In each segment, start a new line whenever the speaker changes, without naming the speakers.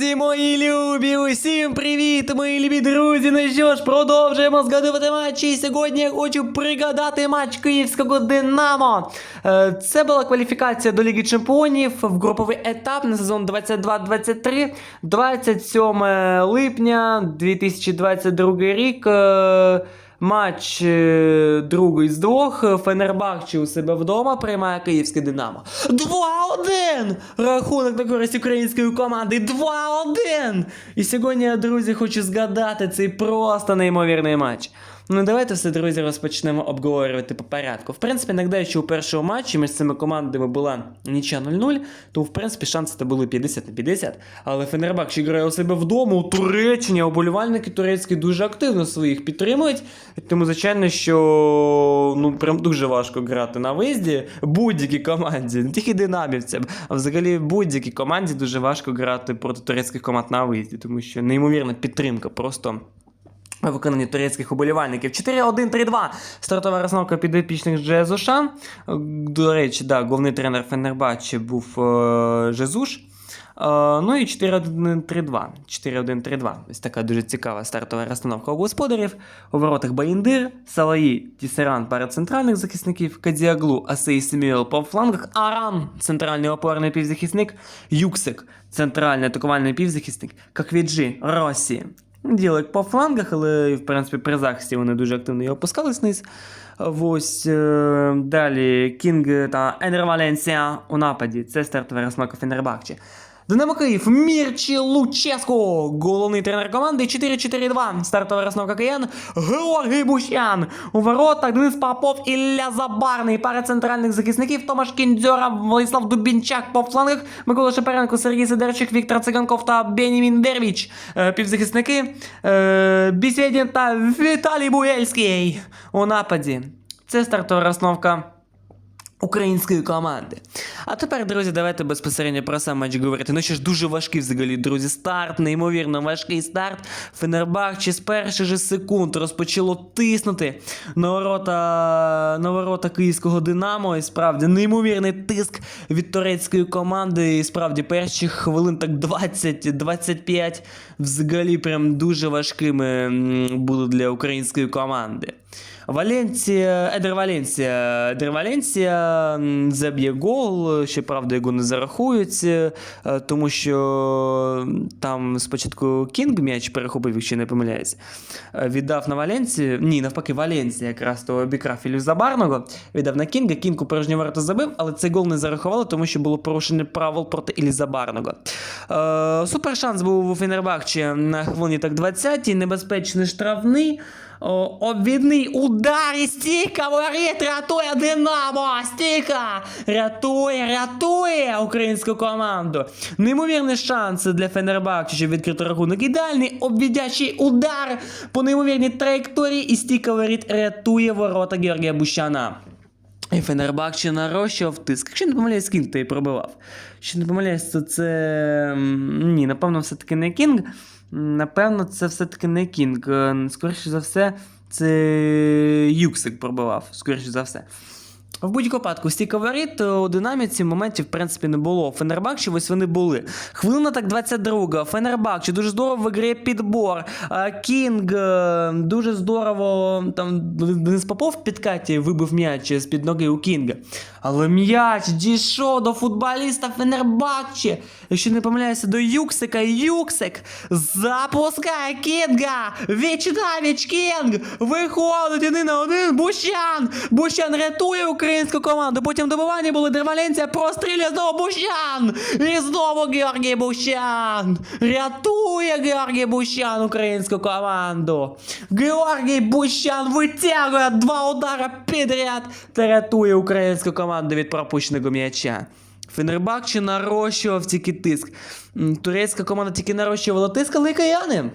Друзі, мої любі, усім привіт, мої любі друзі. Ну що ж, продовжуємо згадувати матчі. І сьогодні я хочу пригадати матч київського Динамо. Е, Це була кваліфікація до Ліги Чемпіонів в груповий етап на сезон 22-23, 27 липня 2022 рік. Матч е, другий з двох. Фенербахче у себе вдома приймає київське Динамо. 2-1! Рахунок на користь української команди. 2-1! І сьогодні друзі, хочу згадати цей просто неймовірний матч. Ну, давайте все, друзі, розпочнемо обговорювати по порядку. В принципі, нагадаю, що у першому матчі між цими командами була нічя 0-0, то в принципі шанси це були 50 на 50. Але Фенербак ще грає у себе вдома у Туреччині, а уболівальники турецькі дуже активно своїх підтримують. Тому, звичайно, що ну прям дуже важко грати на виїзді будь-якій команді, не тільки динамівцям, а взагалі будь-якій команді дуже важко грати проти турецьких команд на виїзді, тому що неймовірна підтримка просто. У виконанні турецьких уболівальників 4-1-3-2. Стартова розновка підопічних Жезуша. До речі, да, головний тренер Фенербачі був е, Жезуш. Е, ну і 4-1-3-2. 4-1-3-2. Ось така дуже цікава стартова розстановка у господарів. У воротах Баїндир, Салаї, Тісеран пара центральних захисників, Кадіаглу, Асей Семюел по флангах, Арам, центральний опорний півзахисник, Юксик, центральний атакувальний півзахисник, Каквіджі, Росі. Ділик по флангах, але в принципі при захисті вони дуже активно його опускались вниз. Ось е, далі Кінг та Енер Валенсія у нападі. Це стартова розмака Фенербахче. Динамо Київ, Мірчі Луческо, головний тренер команди 4-4-2. Стартова розновка киян Георгій Бущан. У воротах Денис Попов, Ілля Забарний. Пара центральних захисників Томаш Кіндзьора, Владислав Дубінчак по флангах, Микола Шепаренко, Сергій Сидорчик, Віктор Циганков та Бенімін Дервіч. Е, Півзахисники е, Бісєдін та Віталій Буєльський у нападі. Це стартова розновка української команди. А тепер, друзі, давайте безпосередньо про сам матч говорити. Ну що ж, дуже важкий взагалі, друзі. Старт, неймовірно важкий старт. Фенербахче з перших же секунд розпочало тиснути на ворота, на ворота київського Динамо. І справді неймовірний тиск від турецької команди. І справді перші хвилин так 20-25 взагалі прям дуже важкими були для української команди. Валенція, Едер Валенція. Едер Валенція заб'є гол, щоправда, його не зарахують, е, тому що там спочатку Кінг м'яч перехопив, якщо не помиляюсь. Е, Віддав на Валенцію. Ні, навпаки, Валенція якраз то обікрав Ілю Забарного. Віддав на Кінга. Кінг у порожню ворота забив, але цей гол не зарахували, тому що було порушення правил проти Ілі Забарного. Е, супер шанс був у Фенербахчі на хвилині так 20-й. Небезпечний штрафний. О, обвідний удар і стійка воріт рятує Динамо! Стійка! Рятує, рятує українську команду. Неймовірний шанс для Фенербахче, щоб відкрити рахунок. Ідеальний обвідячий удар по неймовірній траєкторії і стійка воріт рятує ворота Георгія Бущана. І Фенербакче нарощував тиск. Якщо не помиляюсь, Кінг і пробивав. Якщо не помиляюсь, то це. Ні, напевно, все-таки не Кінг. Напевно, це все-таки не Кінг. Е, Скоріше за все, це Юксик пробивав, скоріше за все. В будь-якому випадку, стійка воріт у динаміці моментів, в принципі, не було. Фенербахче ось вони були. Хвилина так 22. Фенербахче дуже здорово виграє підбор. Кінг е, дуже здорово. Там Денис Попов в підкаті вибив м'яч з-під ноги у Кінга. Але м'яч дійшов до футболіста Фенербахче. Якщо не помиляюся, до Юксика. Юксик запускає Кінга. Віч навіч Кінг. Виходить один на один. Бущан. Бущан рятує українську команду. Потім добивання були Дерваленція прострілює знову Бущан. І знову Георгій Бущан. Рятує Георгій Бущан українську команду. Георгій Бущан витягує два удари підряд та рятує українську команду від пропущеного м'яча. Фенербахче нарощував тільки тиск. Турецька команда тільки нарощувала тиск, але й кияни.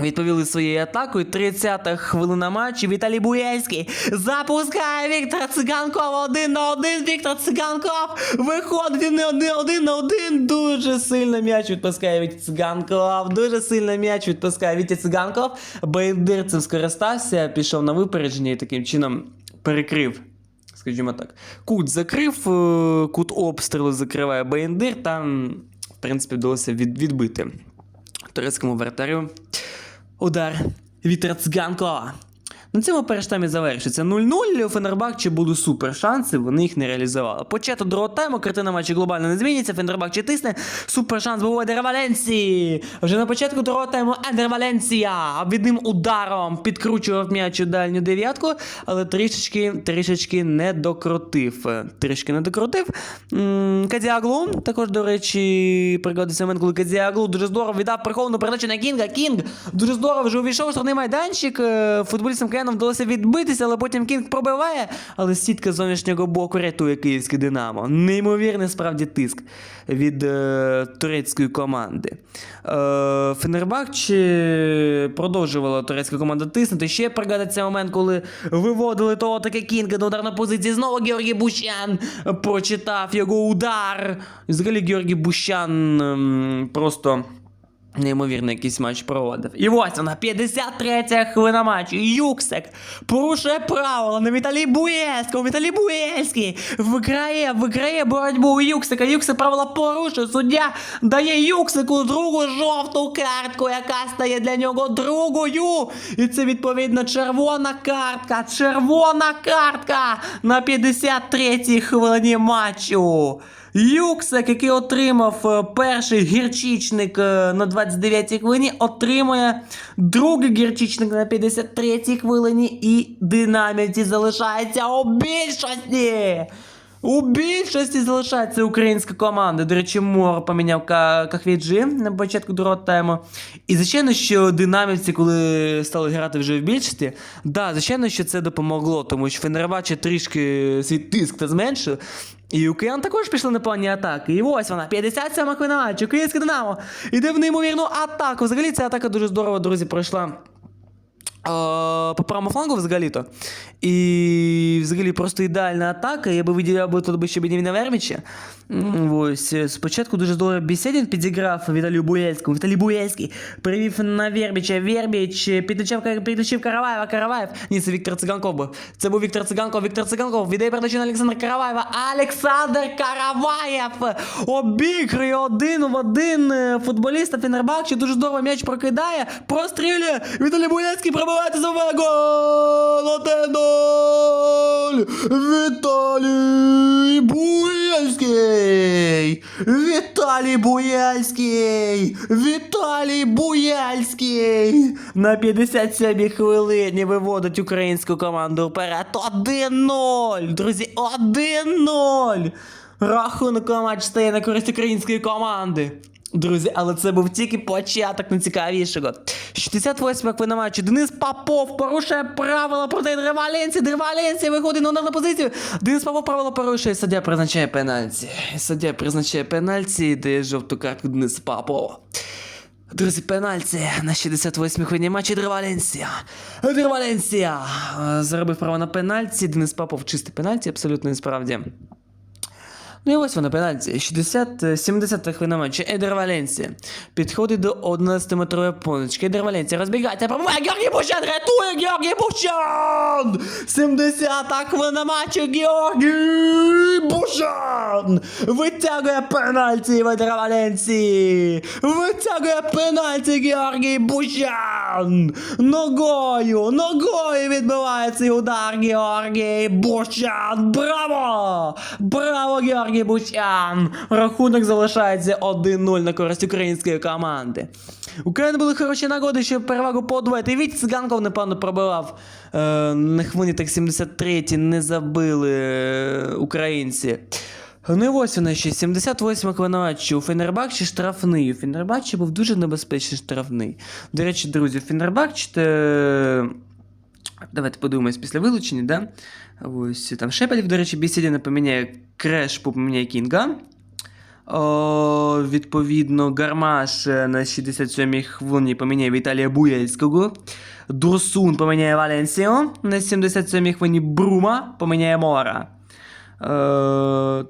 Відповіли своєю атакою. 30-та хвилина матчу. Віталій Буєльський запускає Віктора Циганкова один на один. Віктор Циганков виходить він не один, один на один. Дуже сильно м'яч відпускає Вітя Циганков. Дуже сильно м'яч відпускає Вітя Циганков. Бейндир цим скористався, пішов на випередження і таким чином перекрив. Скажімо так, кут закрив, е, кут обстрілу закриває Бейндир. Там в принципі, вдалося від, відбити турецькому вратарю. Удар Вітер Цганко. На цьому перший тайм і завершиться 0-0. У Фенербахче були супер шанси, вони їх не реалізували. Початок другого тайму, картина матчу глобально не зміниться. Фенербахче тисне. Супер шанс був у Едера Валенсії. Вже на початку другого тайму Едер Валенсія обідним ударом підкручував м'яч у дальню дев'ятку, але трішечки, трішечки не докрутив. Трішки не докрутив. Кадіаглу, також, до речі, пригодиться момент, коли Кадіаглу дуже здорово віддав приховану передачу на Кінга. Кінг дуже здорово вже увійшов штрафний майданчик. Е, Футболістам Кияном вдалося відбитися, але потім Кінг пробиває. Але сітка з зовнішнього боку рятує київське Динамо. Неймовірний справді тиск від е, турецької команди. Е, Фенербахче продовжувала турецька команда тиснути. Ще пригадаться момент, коли виводили того таке Кінга на ударну позицію. Знову Георгій Бущан прочитав його удар. І Взагалі Георгій Бущан ем, просто. Неймовірно, якийсь матч проводив. І ось вона, 53-я хвилина матчу. Юксек порушує правила на Віталій Буєльського. Віталій Буєльський виграє, виграє боротьбу у Юксика. Юксик правила порушує. Суддя дає Юксику другу жовту картку, яка стає для нього другою. І це відповідно червона картка. Червона картка на 53-й хвилині матчу. Юксак, який отримав е, перший гірчичник е, на 29-й хвилині, отримує другий гірчичник на 53-й хвилині, і динаміці залишається у більшості. У більшості залишається українська команда. До речі, Мор поміняв Ка- Кахвіджі на початку другого тайму. І звичайно, що динамівці, коли стали грати вже в більшості, да, звичайно, що це допомогло, тому що Фенербаче трішки свій тиск та зменшив. І у киян також пішли непогані атаки. І ось вона, 57 хвилина матчу, Київське Динамо. Іде в неймовірну атаку. Взагалі ця атака дуже здорово, друзі, пройшла. Е, по правому флангу взагалі-то. І взагалі просто ідеальна атака. Я би виділяв би тут би ще Беніміна Верміча. Ось. е, Спочатку дуже здорово Бесєдін підіграв Віталію Буєльському. Віталій Буєльський перевів на Вербіча. Вербіч підключив, підключив Караваєва. Караваєв. Ні, це Віктор Циганков був. Це був Віктор Циганков. Віктор Циганков віддає передачу на Олександра Караваєва. Олександр Караваєв обігрує один в один е, футболіста Фенербахче. Дуже здорово м'яч прокидає. Прострілює. Віталій Буєльський та забиває гол. 1-0. Віталій Буєльський. Віталій Буєльський. Віталій Буєльський. На 57-й хвилині виводить українську команду вперед. 1-0. Друзі, 1-0. Рахунок матч стає на користь української команди. Друзі, але це був тільки початок найцікавішого. 68 хвилина матчу. Денис Попов порушує правила проти Дре Валенсії. Дре Валенсія виходить на ударну позицію. Денис Попов правила порушує. Суддя призначає пенальті. Суддя призначає пенальті і дає жовту картку Денису Попову. Друзі, пенальті на 68 хвилині матчі Дре Валенсія. Дре е, заробив право на пенальті. Денис Попов чистий пенальті, абсолютно насправді. Ну і ось вона пенальті. 60, 70 хвилина матчу. Едер Валенсія. Підходить до 11-метрової поночки. Едер Валенсія розбігається. Пробуває Георгій Бущан. Рятує Георгій Бущан. 70 хвилина матчу. Георгій Бущан. Витягує пенальті в Едера Валенсії. Витягує пенальті Георгій Бущан. Ногою, ногою відбиває цей удар Георгій Бущан. Браво! Браво, Георгій Бущан! Рахунок залишається 1-0 на користь української команди. У України були хороші нагоди, щоб перевагу подвоїти. Віть Циганков, напевно, пробивав е, на хвилині так 73-ті, не забили е, українці. Ну і ось вона ще 78 хвилина матчу. У Фенербахчі штрафний. У Фенербахчі був дуже небезпечний штрафний. До речі, друзі, Фенербахчі. Те... Давайте подивимось після вилучення, да? Ось там Шепелів, до речі, Бісідіна поміняє Креш, поміняє Кінга. О, відповідно, Гармаш е, на 67-й хвилині поміняє Віталія Буєльського. Дурсун поміняє Валенсіо. На 77-й хвилині Брума поміняє Мора. Е,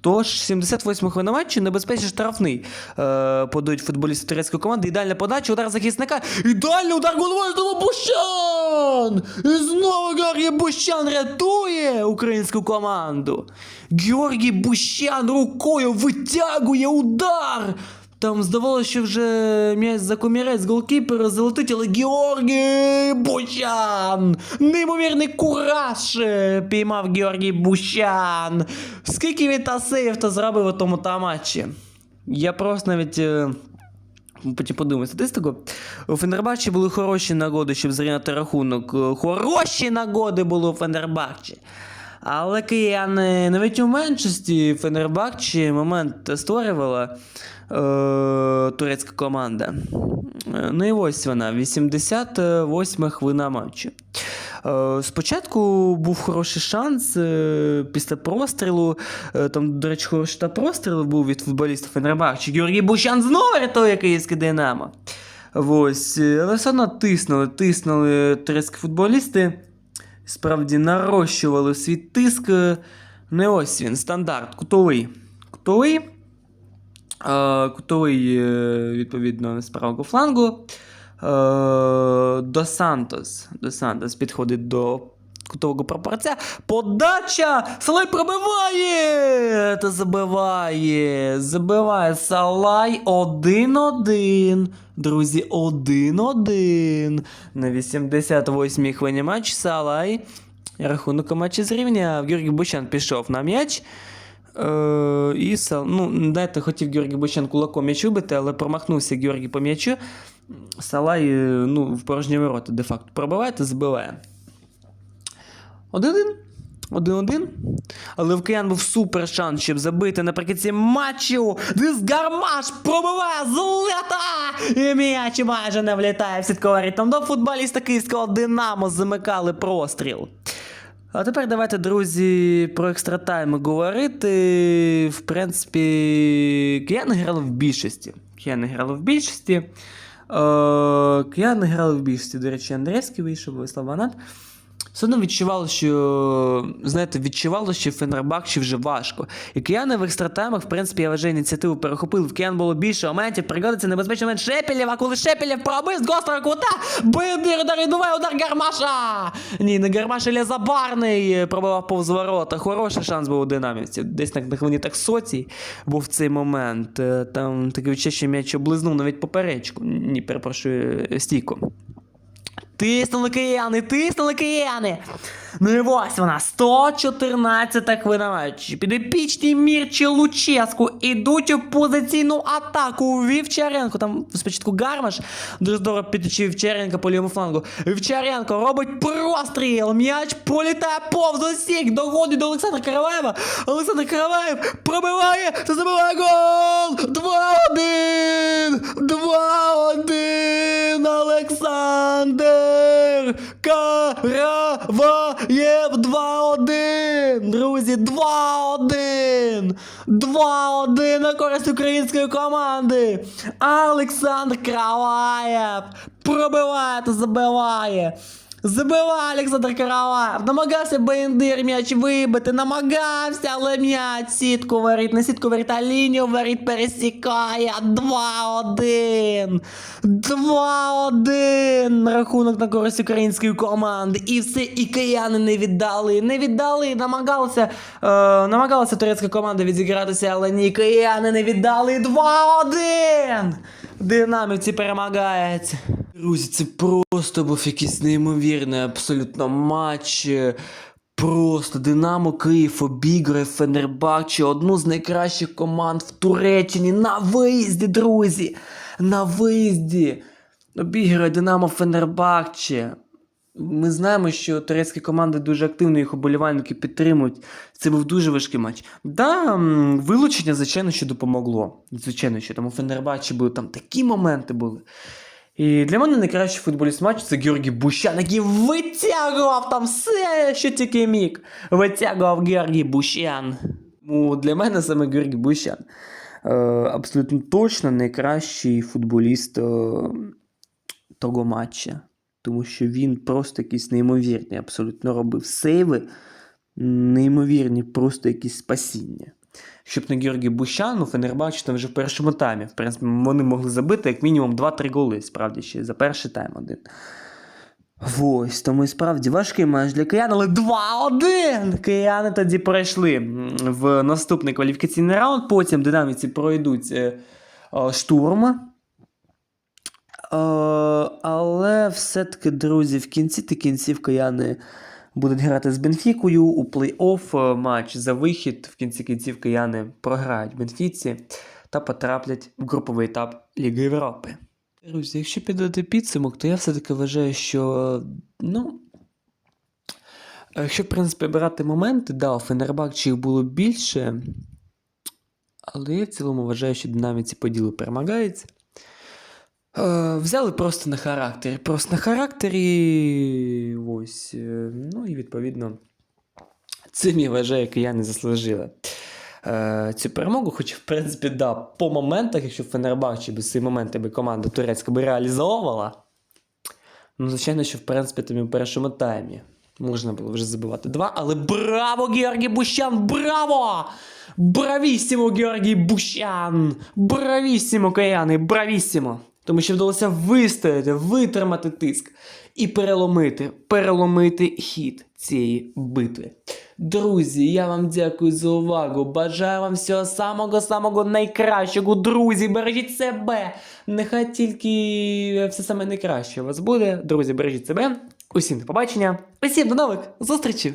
Тож 78 хвилина матчу небезпечний штрафний. Е, подають футболісти турецької команди. Ідеальна подача, удар захисника. Ідеальний удар головою знову Бущан! І знову Георгій Бущан рятує українську команду. Георгій Бущан рукою витягує удар. Там здавалося, що вже м'яч за комірець голкіпера залетить, але Георгій Бущан! Неймовірний кураж е, піймав Георгій Бущан. Скільки він та сейв та зробив у тому та матчі? Я просто навіть. е, Потім подумаю статистику. У Фенербахчі були хороші нагоди, щоб зрівняти рахунок. Е, Хороші нагоди були у Фенербахчі. Але кияни навіть у меншості Фенербахчі момент створювала е, турецька команда. Е, Ну і ось вона, 88 хвилина матчу. Е, Спочатку був хороший шанс е, після прострілу. Там, до речі, хороший та простріл був від футболіста Фенербахчі. Георгій Бущан знову рятує київське Динамо. Ось, але все одно тиснули, тиснули турецькі футболісти. Справді нарощували свій тиск. Е, Ну ось він, стандарт, кутовий. Кутовий. Е, Кутовий, е, відповідно, з правого флангу. До Сантос. До Сантос підходить до кутового прапорця. Подача! Салай пробиває! Та забиває! Забиває Салай 1-1. Друзі, 1-1. На 88-й хвилі матч Салай. Рахунок у матчі зрівняв. Георгій Бущан пішов на м'яч. Е, і Сал... ну, Дайте хотів Георгій Бущан кулаком м'яч вибити, але промахнувся Георгій по м'ячу. Салай е, ну, в порожні ворота де-факто пробиває та збиває. 1-1. 1-1. Але в киян був супер шанс, щоб забити наприкінці матчу. Дисгармаш пробиває з лета! І м'яч майже не влітає в сіткове там, До футболіста київського Динамо замикали простріл. А тепер давайте, друзі, про екстратайми говорити. В принципі, кияни грав в більшості. Кияни грали в більшості. Е, кияни грав в більшості. До речі, Андрейський вийшов, Вислав Ванат. Все одно відчувало, що знаєте, відчувало, що Фенербахчі вже важко. І кияни в екстратаймах, в принципі, я вважаю, ініціативу перехопили. В киян було більше моментів. Пригодиться небезпечний момент Шепелєва, коли Шепелєв пробив з гострого кута. Бидир удар, відбуває удар Гармаша. Ні, не Гармаш, а Забарний пробивав повз ворота. Хороший шанс був у динамівців. Десь на хвилині так соцій був в цей момент. Е, Там таке відчуття, що м'яч облизнув навіть поперечку. Ні, перепрошую, стійку. Тиснули кияни, тиснули кияни. Ну і ось вона, 114 хвилина матчі. Мірчі Луческу ідуть у позиційну атаку. Вівчаренко. Там спочатку Гармаш дуже здорово підточив Вівчаренка по лівому флангу. Вівчаренко робить простріл. М'яч пролітає повз осік. Доходить до Олександра Караваєва. Олександр Караваєв пробиває та забиває гол! 2-1! 2-1! Олександр Караваєв 2-1! Друзі, 2-1! 2-1 на користь української команди! Олександр Краваєв! пробиває та забиває! Забиває Олександр Караваєв, намагався Бендир м'яч вибити, намагався, але м'яч сітку варить, не сітку варить, а лінію варить, пересікає. 2-1. 2-1. Рахунок на користь української команди. І все, і кияни не віддали. Не віддали, намагалися, е, намагалася турецька команда відігратися, але ні, кияни не віддали. 2-1. Динамівці перемагають. Друзі, це просто був якийсь неймовірний абсолютно матч. Просто Динамо Київ обіграє Фенербахче, одну з найкращих команд в Туреччині на виїзді, друзі. На виїзді. Обіграє Динамо Фенербахче. Ми знаємо, що турецькі команди дуже активно їх уболівальники підтримують. Це був дуже важкий матч. Да, вилучення, звичайно, що допомогло. Звичайно, що там у Фенербахче були там такі моменти були. І для мене найкращий футболіст матчу це Георгій Бущан, який витягував там все, що тільки міг. Витягував Георгій Бущан. Ну, для мене саме Георгій Бущан. Е, абсолютно точно найкращий футболіст е, того матча. Тому що він просто якийсь неймовірний, абсолютно робив сейви, неймовірні, просто якісь спасіння. Якщо б не Георгій Бущан, ну Фенербахче там вже в першому таймі. В принципі, вони могли забити як мінімум 2-3 голи, справді ще за перший тайм один. Ось, тому і справді важкий матч для киян, але 2-1! Кияни тоді пройшли в наступний кваліфікаційний раунд. Потім динаміці пройдуть е, е, штурм. Е, але все-таки, друзі, в кінці та кінців кияни будуть грати з Бенфікою у плей-офф е, матч за вихід. В кінці кінців кияни програють Бенфіці та потраплять в груповий етап Ліги Європи. Друзі, якщо підвести підсумок, то я все-таки вважаю, що ну. Якщо, в принципі, брати моменти, да, у Фенербахче їх було більше. Але я в цілому вважаю, що динаміці поділи перемагається. Е, взяли просто на характері. Просто на характері. Ось. е, Ну і відповідно. Цим я вважаю, кияни заслужили е, цю перемогу. Хоч, в принципі, да, по моментах, якщо Фенербахче би ці моменти би команда турецька би реалізовувала, ну, звичайно, що в принципі там і в першому таймі можна було вже забивати два. Але браво, Георгій Бущан! Браво! Бравісімо, Георгій Бущан! Бравісімо, каяни, бравісімо! Тому що вдалося вистояти, витримати тиск і переломити, переломити хід цієї битви. Друзі, я вам дякую за увагу. Бажаю вам всього самого-самого найкращого. Друзі, бережіть себе. Нехай тільки все саме найкраще у вас буде. Друзі, бережіть себе. Усім до побачення. Усім до нових зустрічей!